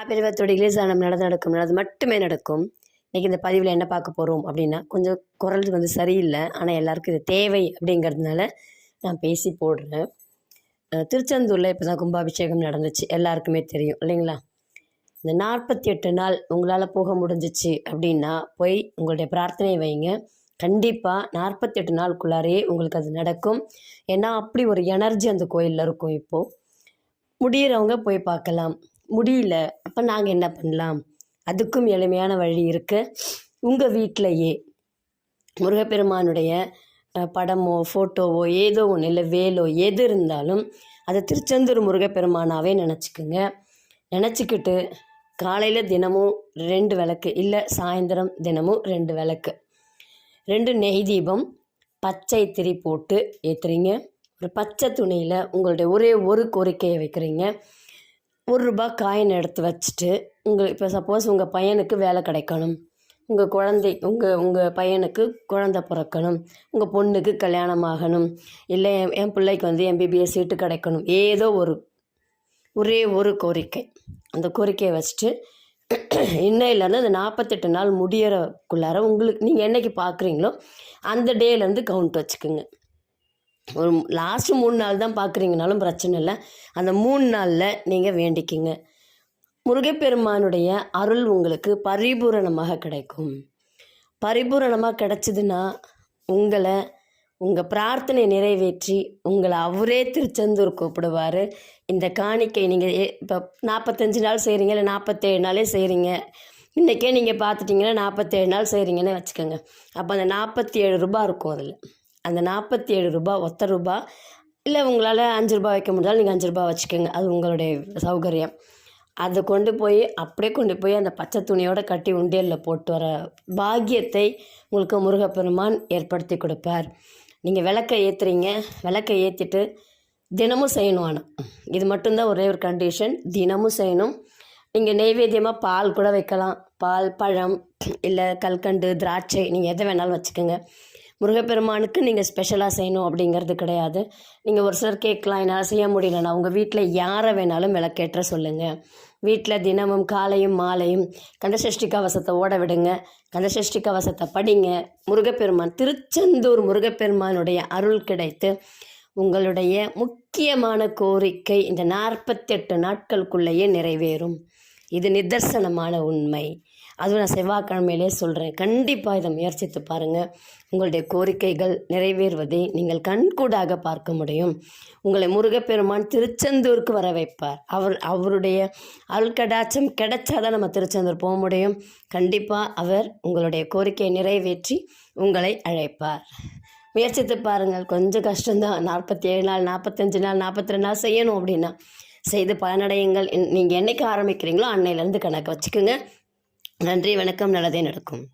ஆபிரவத்தோட இலேசானம் நடந்து நடக்கும். அது மட்டுமே நடக்கும். இன்றைக்கி இந்த பதிவில் என்ன பார்க்க போகிறோம் அப்படின்னா கொஞ்சம் குரல் வந்து சரியில்லை. ஆனால் எல்லாருக்கும் இது தேவை அப்படிங்கிறதுனால நான் பேசி போடுறேன். திருச்செந்தூரில் இப்போ தான் கும்பாபிஷேகம் நடந்துச்சு. எல்லாருக்குமே தெரியும் இல்லைங்களா? இந்த நாற்பத்தி எட்டு நாள் உங்களால் போக முடிஞ்சிச்சு அப்படின்னா போய் உங்களுடைய பிரார்த்தனை வைங்க. கண்டிப்பாக நாற்பத்தெட்டு நாளுக்குள்ளாரையே உங்களுக்கு அது நடக்கும். ஏன்னா அப்படி ஒரு எனர்ஜி அந்த கோயிலில் இருக்கும் இப்போது முடியிறவங்க போய் பார்க்கலாம். முடியல. அப்போ நாங்கள் என்ன பண்ணலாம்? அதுக்கும் எளிமையான வழி இருக்குது உங்கள் வீட்டிலையே முருகப்பெருமானுடைய படமோ ஃபோட்டோவோ ஏதோ ஒன்று இல்லை வேலோ எது இருந்தாலும் அதை திருச்செந்தூர் முருகப்பெருமானாவே நினச்சிக்கோங்க. நினச்சிக்கிட்டு காலையில் தினமும் ரெண்டு விளக்கு இல்லை சாயந்தரம் தினமும் ரெண்டு விளக்கு. ரெண்டு நெய் தீபம் பச்சை திரி போட்டு ஏற்றுறீங்க ஒரு பச்சை துணியில் உங்களுடைய ஒரே ஒரு கோரிக்கையை வைக்கிறீங்க. ஒரு ரூபாய் காயின் எடுத்து வச்சுட்டு உங்கள் இப்போ சப்போஸ் உங்கள் பையனுக்கு வேலை கிடைக்கணும். உங்கள் குழந்தை உங்கள் உங்கள் பையனுக்கு குழந்தை பிறக்கணும். உங்கள் பொண்ணுக்கு கல்யாணம் ஆகணும். இல்லை என் என் பிள்ளைக்கு வந்து எம்பிபிஎஸ் சீட்டு கிடைக்கணும். ஏதோ ஒரு ஒரே ஒரு கோரிக்கை. அந்த கோரிக்கையை வச்சுட்டு இன்னையிலேருந்து அந்த நாற்பத்தெட்டு நாள் முடியறக்குள்ளார உங்களுக்கு நீங்கள் என்னைக்கு பார்க்குறீங்களோ அந்த டேலேருந்து கவுண்ட் வச்சுக்கோங்க. ஒரு லாஸ்ட்டு மூணு நாள் தான் பார்க்குறீங்கனாலும் பிரச்சனை இல்லை. அந்த மூணு நாளில் நீங்கள் வேண்டிக்கிங்க. முருகப்பெருமானுடைய அருள் உங்களுக்கு பரிபூரணமாக கிடைக்கும். பரிபூரணமாக கிடைச்சிதுன்னா உங்களை உங்கள் பிரார்த்தனை நிறைவேற்றி உங்களை அவரே திருச்செந்தூர் கூப்பிடுவார். இந்த காணிக்கை நீங்கள் இப்போ நாற்பத்தஞ்சு நாள் செய்கிறீங்க இல்லை நாற்பத்தேழு நாளே செய்கிறீங்க இன்றைக்கே நீங்கள் பார்த்துட்டிங்கன்னா நாற்பத்தேழு நாள் செய்கிறீங்கன்னு வச்சுக்கோங்க. அப்போ அந்த நாற்பத்தி ஏழு ரூபா இருக்கும் அதில். அந்த நாற்பத்தி ஏழு ரூபா ஒத்த ரூபா இல்லை உங்களால் அஞ்சு ரூபா வைக்க முடிஞ்சாலும் நீங்கள் அஞ்சு ரூபா வச்சுக்கோங்க. அது உங்களுடைய சௌகரியம். அதை கொண்டு போய் அப்படியே கொண்டு போய் அந்த பச்சை துணியோடு கட்டி உண்டியலில் போட்டு வர பாக்கியத்தை உங்களுக்கு முருகப்பெருமான் ஏற்படுத்தி கொடுப்பார். நீங்கள் விளக்கை ஏற்றுறீங்க விளக்கை ஏற்றிட்டு தினமும் செய்யணும் ஆனால் இது மட்டும்தான் ஒரே ஒரு கண்டிஷன் தினமும் செய்யணும். நீங்கள் நெய்வேத்தியமாக பால் கூட வைக்கலாம். பால் பழம் இல்லை கல்கண்டு திராட்சை நீங்கள் எதை வேணாலும் வச்சுக்கோங்க. முருகப்பெருமானுக்கு நீங்கள் ஸ்பெஷலாக செய்யணும் அப்படிங்கிறது கிடையாது. நீங்கள் ஒரு சிலர் கேட்கலாம் என்னால் செய்ய முடியலன்னா உங்கள் வீட்டில் யாரை வேணாலும் விளக்கேற்ற சொல்லுங்கள் வீட்டில் தினமும் காலையும் மாலையும் கந்தசஷ்டி கவசத்தை ஓட விடுங்க. கந்தசஷ்டி கவசத்தை படிங்க. முருகப்பெருமான் திருச்செந்தூர் முருகப்பெருமானுடைய அருள் கிடைத்து உங்களுடைய முக்கியமான கோரிக்கை இந்த நாற்பத்தெட்டு நாட்களுக்குள்ளேயே நிறைவேறும். இது நிதர்சனமான உண்மை. அதுவும் நான் செவ்வாய்க்கிழமையிலே சொல்கிறேன் கண்டிப்பாக இதை முயற்சித்து பாருங்கள் உங்களுடைய கோரிக்கைகள் நிறைவேறுவதை நீங்கள் கண்கூடாக பார்க்க முடியும். உங்களை முருகப்பெருமான் திருச்செந்தூருக்கு வர வைப்பார். அவர் அவருடைய அருள்கடாச்சம் கிடைச்சாதான் நம்ம திருச்செந்தூர் போக முடியும். கண்டிப்பாக அவர் உங்களுடைய கோரிக்கையை நிறைவேற்றி உங்களை அழைப்பார். முயற்சித்து பாருங்கள். கொஞ்சம் கஷ்டம்தான். நாற்பத்தி ஏழு நாள் நாற்பத்தஞ்சு நாள் நாற்பத்தி ரெண்டு நாள் செய்யணும் அப்படின்னா செய்து பயனடையுங்கள் நீங்கள் என்னைக்கு ஆரம்பிக்கிறீங்களோ அன்னையிலேருந்து கணக்கு வச்சுக்கோங்க. நன்றி வணக்கம் நல்லதே நடக்கும்.